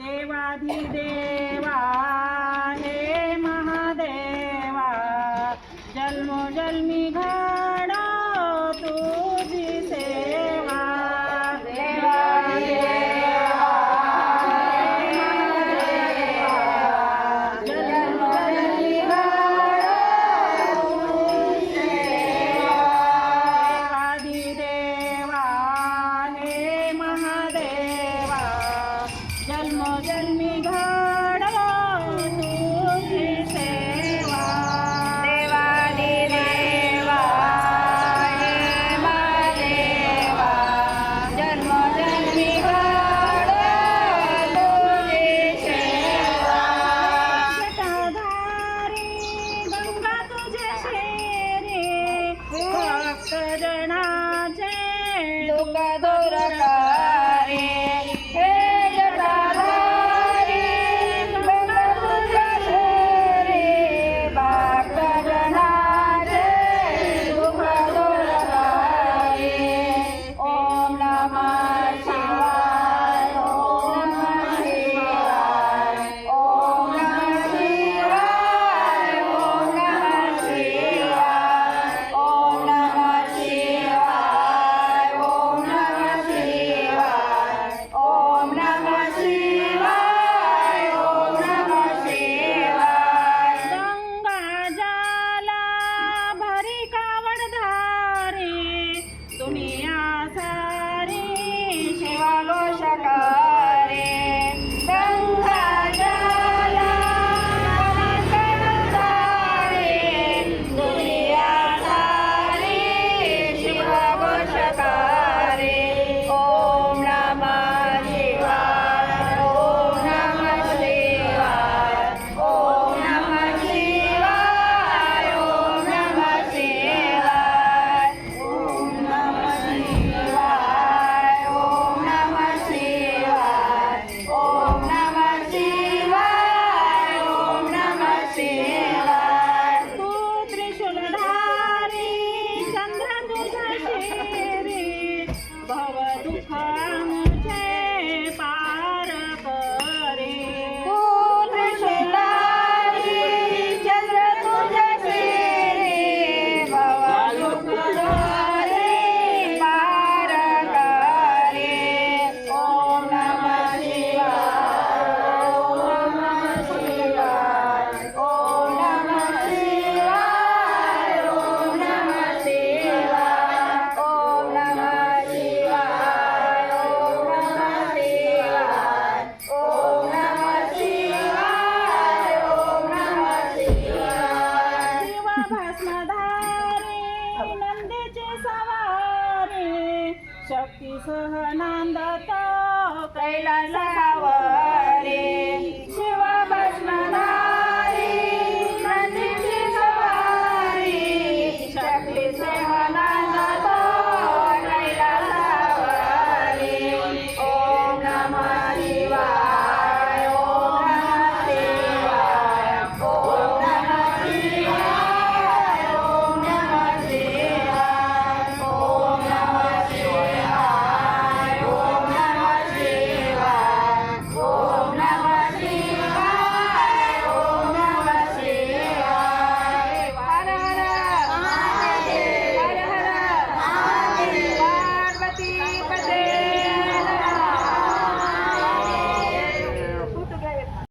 देवाधिदेवा हे महादेवा जन्मोजन्मी घडा तू. जन्मी घडवा तुझी सेवा देवा देवा हे देवा जन्म जन्मी घडवा तुझी सेवा जना so many शक्ती सहनांदा कैलासावरे